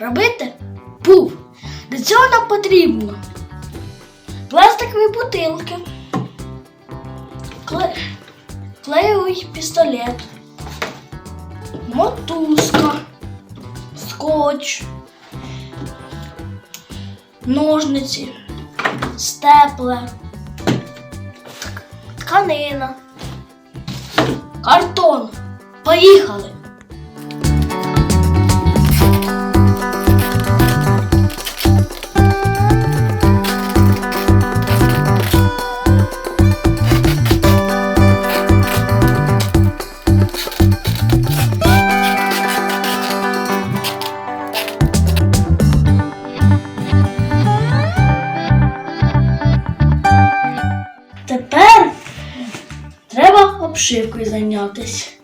робити був. Для цього нам потрібно пластикові бутилки, кле... клеєвий пістолет, мотузка, скотч, ножниці, степлер, тк- тканина, картон. Поїхали! Тепер треба обшивкою зайнятися.